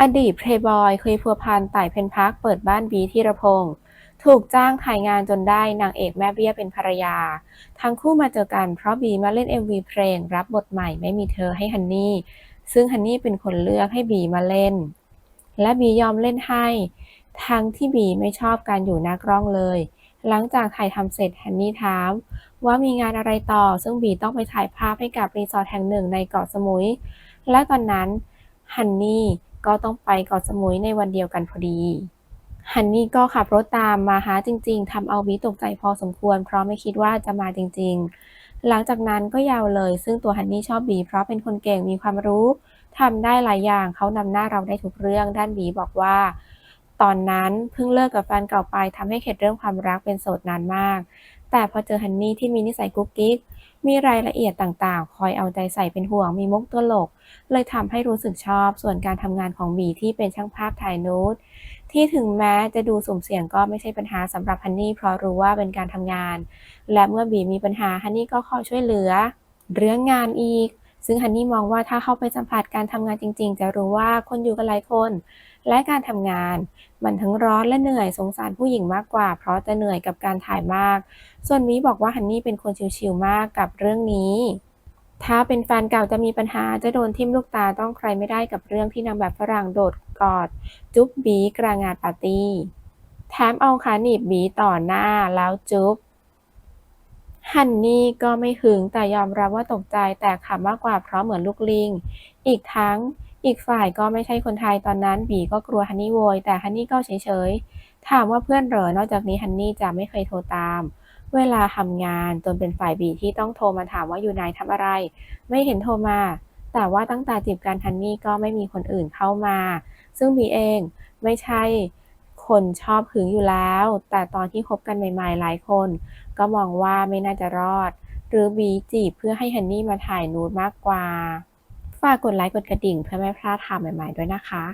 อดีตเพลย์บอยเคยพัวพันต่ายเพนพักเปิดบ้านบีธีรพงศ์ถูกจ้างถ่ายงานจนได้นางเอกแม่เบี้ยเป็นภรรยา ทั้งคู่มาเจอกันเพราะบีมาเล่น MV เพลงรับบทใหม่ไม่มีเธอให้ฮันนี่ ซึ่งฮันนี่เป็นคนเลือกให้บีมาเล่น และบียอมเล่นให้ ทั้งที่บีไม่ชอบการอยู่หน้ากล้องเลย หลังจากถ่ายทำเสร็จฮันนี่ถาม ว่ามีงานอะไรต่อ ซึ่งบีต้องไปถ่ายภาพให้กับรีสอร์ทแห่งหนึ่งในเกาะสมุย และตอนนั้นฮันนี่ ก็ต้องไปเกาะสมุยในวันเดียวกันพอดี ฮันนี่ก็ขับรถตามมาหาจริง ๆทำเอาบีตกใจพอสมควร เพราะไม่คิดว่าจะมาจริง ๆ หลังจากนั้นก็ยาวเลย ซึ่งตัวฮันนี่ชอบบีเพราะเป็นคนเก่งมีความรู้ทำได้หลายอย่างเขานำหน้าเราได้ทุกเรื่อง ด้านบีบอกว่า ตอนนั้นเพิ่งเลิกกับแฟนเก่าไปทำให้เข็ดเรื่องความรักเป็นโสดนานมาก แต่พอเจอฮันนี่ที่มีนิสัยกุ๊กกิ๊ก มีรายละเอียดต่างๆ คอยเอาใจใส่เป็นห่วงมีมุกตลก เลยทำให้รู้สึกชอบ ส่วนการทำงานของบีที่เป็นช่างภาพถ่ายนูดที่ถึงแม้จะดูสุ่มเสี่ยงก็ไม่ใช่ปัญหาสำหรับฮันนี่เพราะรู้ว่าเป็นการทำงาน และเมื่อบีมีปัญหาฮันนี่ก็คอยช่วยเหลือ เรื่องงานอีก ซึ่งฮันนี่มองว่าถ้าเข้าไปสัมผัสการทำงานจริง ๆ จะรู้ว่าคนอยู่กันหลายคน และการทำงาน มันทั้งร้อนและเหนื่อยสงสารผู้หญิงมากกว่า เพราะจะเหนื่อยกับการถ่ายมาก ส่วนมีบอกว่าฮันนี่เป็นคนชิวๆมากกับเรื่องนี้ ถ้าเป็นแฟนเก่าจะมีปัญหาจะโดนทิ่มลูกตาต้องใครไม่ได้กับเรื่องที่นางแบบฝรั่งโดดกอด จุ๊บบีกลางงานปาร์ตี้แถมเอาขาหนีบบีต่อหน้าแล้วจุ๊บ ฮันนี่ก็ไม่หึงแต่ยอมรับว่าตกใจแต่ขำมากกว่าเพราะเหมือนลูกลิง อีกทั้งอีกฝ่ายก็ไม่ใช่คนไทยตอนนั้นบีก็กลัวฮันนี่โวย แต่ฮันนี่ก็เฉยๆ ถามว่าเพื่อนเหรอนอกจากนี้ฮันนี่จะไม่เคยโทรตาม เวลาทำงานจนเป็นฝ่ายบีที่ต้องโทรมาถามว่าอยู่ไหนทำอะไร ไม่เห็นโทรมา แต่ว่าตั้งแต่จีบกันฮันนี่ก็ไม่มีคนอื่นเข้ามา ซึ่งบีเองไม่ใช่ คนชอบหึงอยู่แล้ว แต่ตอนที่คบกันใหม่ๆ หลายคน ก็มองว่าไม่น่าจะรอด หรือบีจีบเพื่อให้ฮันนี่มาถ่ายนูดมากกว่า ฝากกดไลค์กดกระดิ่งเพื่อไม่พลาดข่าวใหม่ๆด้วยนะคะ